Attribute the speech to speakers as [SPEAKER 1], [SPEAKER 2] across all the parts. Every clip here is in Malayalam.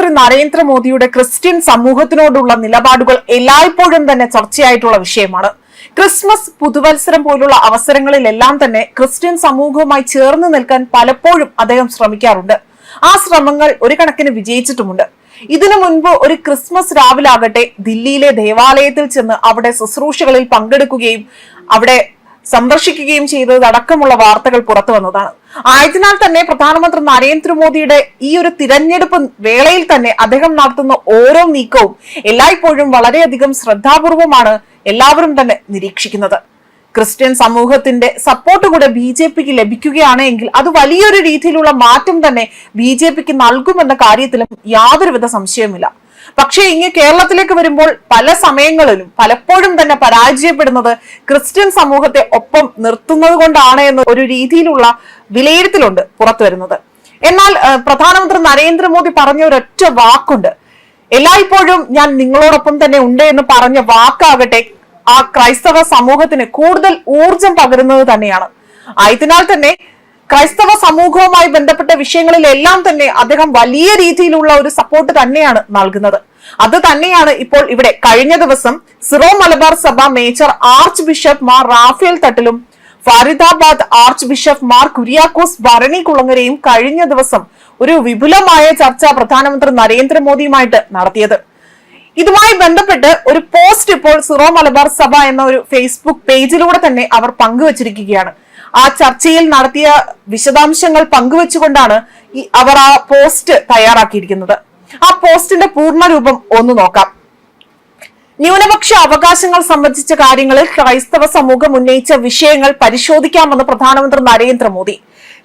[SPEAKER 1] പ്രധാനമന്ത്രി നരേന്ദ്രമോദിയുടെ ക്രിസ്ത്യൻ സമൂഹത്തിനോടുള്ള നിലപാടുകൾ എല്ലായ്പ്പോഴും തന്നെ ചർച്ചയായിട്ടുള്ള വിഷയമാണ് ക്രിസ്മസ് പുതുവത്സരം പോലുള്ള അവസരങ്ങളിലെല്ലാം തന്നെ ക്രിസ്ത്യൻ സമൂഹവുമായി ചേർന്ന് നിൽക്കാൻ പലപ്പോഴും അദ്ദേഹം ശ്രമിക്കാറുണ്ട് ആ ശ്രമങ്ങൾ ഒരു കണക്കിന് വിജയിച്ചിട്ടുമുണ്ട് ഇതിനു മുൻപ് ഒരു ക്രിസ്മസ് രാവിലാകട്ടെ ദില്ലിയിലെ ദേവാലയത്തിൽ ചെന്ന് അവിടെ ശുശ്രൂഷകളിൽ പങ്കെടുക്കുകയും അവിടെ ചെയ്തത് അടക്കമുള്ള വാർത്തകൾ പുറത്തു വന്നതാണ് ആയതിനാൽ തന്നെ പ്രധാനമന്ത്രി നരേന്ദ്രമോദിയുടെ ഈ ഒരു തിരഞ്ഞെടുപ്പ് വേളയിൽ തന്നെ അദ്ദേഹം നടത്തുന്ന ഓരോ നീക്കവും എല്ലായ്പ്പോഴും വളരെയധികം ശ്രദ്ധാപൂർവമാണ് എല്ലാവരും തന്നെ നിരീക്ഷിക്കുന്നത് ക്രിസ്ത്യൻ സമൂഹത്തിന്റെ സപ്പോർട്ട് കൂടെ ബി ജെ പിക്ക് ലഭിക്കുകയാണെങ്കിൽ അത് വലിയൊരു രീതിയിലുള്ള മാറ്റം തന്നെ ബി ജെ പിക്ക് നൽകുമെന്ന കാര്യത്തിലും യാതൊരുവിധ സംശയവുമില്ല പക്ഷേ ഇങ്ങ് കേരളത്തിലേക്ക് വരുമ്പോൾ പല സമയങ്ങളിലും പലപ്പോഴും തന്നെ പരാജയപ്പെടുന്നത് ക്രിസ്ത്യൻ സമൂഹത്തെ ഒപ്പം നിർത്തുന്നത് കൊണ്ടാണ് എന്ന ഒരു രീതിയിലുള്ള വിലയിരുത്തലുണ്ട് പുറത്തു വരുന്നത് എന്നാൽ പ്രധാനമന്ത്രി നരേന്ദ്രമോദി പറഞ്ഞ ഒരൊറ്റ വാക്കുണ്ട് എല്ലായ്പ്പോഴും ഞാൻ നിങ്ങളോടൊപ്പം തന്നെ ഉണ്ട് എന്ന് പറഞ്ഞ വാക്കാകട്ടെ ആ ക്രൈസ്തവ സമൂഹത്തിന് കൂടുതൽ ഊർജം പകരുന്നത് തന്നെയാണ് ആയതിനാൽ തന്നെ ക്രൈസ്തവ സമൂഹവുമായി ബന്ധപ്പെട്ട വിഷയങ്ങളിലെല്ലാം തന്നെ അദ്ദേഹം വലിയ രീതിയിലുള്ള ഒരു സപ്പോർട്ട് തന്നെയാണ് നൽകുന്നത് അത് തന്നെയാണ് ഇപ്പോൾ ഇവിടെ കഴിഞ്ഞ ദിവസം സിറോ മലബാർ സഭ major archbishop Mar Raphael തട്ടിലും ഫാരിദാബാദ് ആർച്ച് ബിഷപ്പ് മാർ കുര്യാക്കോസ് ഭരണി കുളങ്ങരയും കഴിഞ്ഞ ദിവസം ഒരു വിപുലമായ ചർച്ച പ്രധാനമന്ത്രി നരേന്ദ്രമോദിയുമായിട്ട് നടത്തിയത് ഇതുമായി ബന്ധപ്പെട്ട് ഒരു പോസ്റ്റ് ഇപ്പോൾ സിറോ മലബാർ സഭ എന്ന ഒരു ഫേസ്ബുക്ക് പേജിലൂടെ തന്നെ അവർ പങ്കുവച്ചിരിക്കുകയാണ് ആ ചർച്ചയിൽ നടത്തിയ വിശദാംശങ്ങൾ പങ്കുവെച്ചുകൊണ്ടാണ് അവർ ആ പോസ്റ്റ് തയ്യാറാക്കിയിരിക്കുന്നത് ആ പോസ്റ്റിന്റെ രൂപം ഒന്ന് നോക്കാം ന്യൂനപക്ഷ അവകാശങ്ങൾ സംബന്ധിച്ച കാര്യങ്ങളിൽ ക്രൈസ്തവ സമൂഹം ഉന്നയിച്ച വിഷയങ്ങൾ പരിശോധിക്കാമെന്ന് പ്രധാനമന്ത്രി നരേന്ദ്രമോദി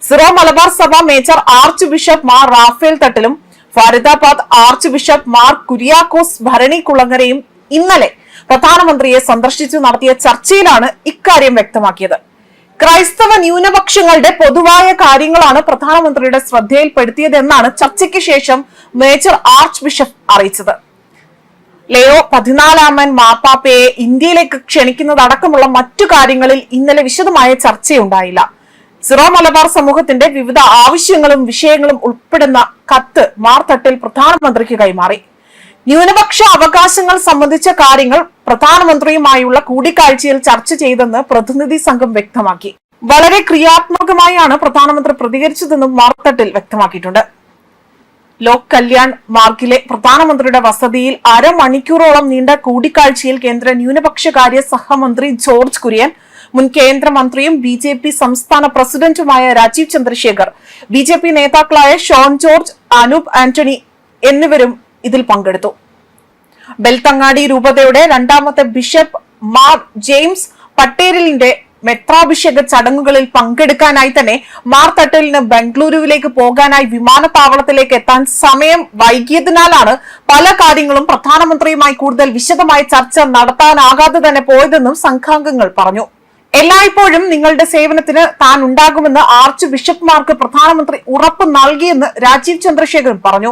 [SPEAKER 1] സിറോ മലബാർ സഭ major archbishop Mar Raphael തട്ടിലും ഫരീദാബാദ് ആർച്ച് ബിഷപ്പ് മാർ കുര്യാക്കോസ് ഭരണി കുളങ്ങരയും ഇന്നലെ പ്രധാനമന്ത്രിയെ സന്ദർശിച്ചു നടത്തിയ ചർച്ചയിലാണ് ഇക്കാര്യം വ്യക്തമാക്കിയത് ക്രൈസ്തവ ന്യൂനപക്ഷങ്ങളുടെ പൊതുവായ കാര്യങ്ങളാണ് പ്രധാനമന്ത്രിയുടെ ശ്രദ്ധയിൽപ്പെടുത്തിയതെന്നാണ് ചർച്ചയ്ക്ക് ശേഷം മേജർ ആർച്ച് ബിഷപ്പ് അറിയിച്ചത് ലയോ പതിനാലാമൻ മാപ്പാപ്പയെ ഇന്ത്യയിലേക്ക് ക്ഷണിക്കുന്നതടക്കമുള്ള മറ്റു കാര്യങ്ങളിൽ ഇന്നലെ വിശദമായ ചർച്ചയുണ്ടായില്ല സിറോ മലബാർ സമൂഹത്തിന്റെ വിവിധ ആവശ്യങ്ങളും വിഷയങ്ങളും ഉൾപ്പെടുന്ന കത്ത് മാർത്തട്ടിൽ പ്രധാനമന്ത്രിക്ക് കൈമാറി ന്യൂനപക്ഷ അവകാശങ്ങൾ സംബന്ധിച്ച കാര്യങ്ങൾ പ്രധാനമന്ത്രിയുമായുള്ള കൂടിക്കാഴ്ചയിൽ ചർച്ച ചെയ്തെന്ന് പ്രതിനിധി സംഘം വ്യക്തമാക്കി വളരെ ക്രിയാത്മകമായാണ് പ്രധാനമന്ത്രി പ്രതികരിച്ചതെന്നും വാർത്തട്ടിൽ വ്യക്തമാക്കിയിട്ടുണ്ട് ലോക് കല്യാൺ മാർഗിലെ പ്രധാനമന്ത്രിയുടെ വസതിയിൽ അരമണിക്കൂറോളം നീണ്ട കൂടിക്കാഴ്ചയിൽ കേന്ദ്ര ന്യൂനപക്ഷകാര്യ സഹമന്ത്രി ജോർജ് കുര്യൻ മുൻ കേന്ദ്രമന്ത്രിയും ബി ജെ പി സംസ്ഥാന പ്രസിഡന്റുമായ Rajeev Chandrasekhar B J P നേതാക്കളായ ഷോൺ ജോർജ് അനൂപ് ആന്റണി എന്നിവരും ഇതിൽ പങ്കെടുത്തു ബെൽത്തങ്ങാടി രൂപതയുടെ രണ്ടാമത്തെ ബിഷപ്പ് മാർ ജെയിംസ് പട്ടേലിന്റെ മെത്രാഭിഷേക ചടങ്ങുകളിൽ പങ്കെടുക്കാനായി തന്നെ മാർ തട്ടേലിന് ബംഗളൂരുവിലേക്ക് പോകാനായി വിമാനത്താവളത്തിലേക്ക് എത്താൻ സമയം വൈകിയതിനാലാണ് പല കാര്യങ്ങളും പ്രധാനമന്ത്രിയുമായി കൂടുതൽ വിശദമായ ചർച്ച നടത്താനാകാതെ തന്നെ പോയതെന്നും സംഘാംഗങ്ങൾ പറഞ്ഞു എല്ലായ്പ്പോഴും നിങ്ങളുടെ സേവനത്തിന് താൻ ഉണ്ടാകുമെന്ന് ആർച്ച് ബിഷപ്പ്മാർക്ക് പ്രധാനമന്ത്രി ഉറപ്പ് നൽകിയെന്ന് രാജീവ് ചന്ദ്രശേഖരൻ പറഞ്ഞു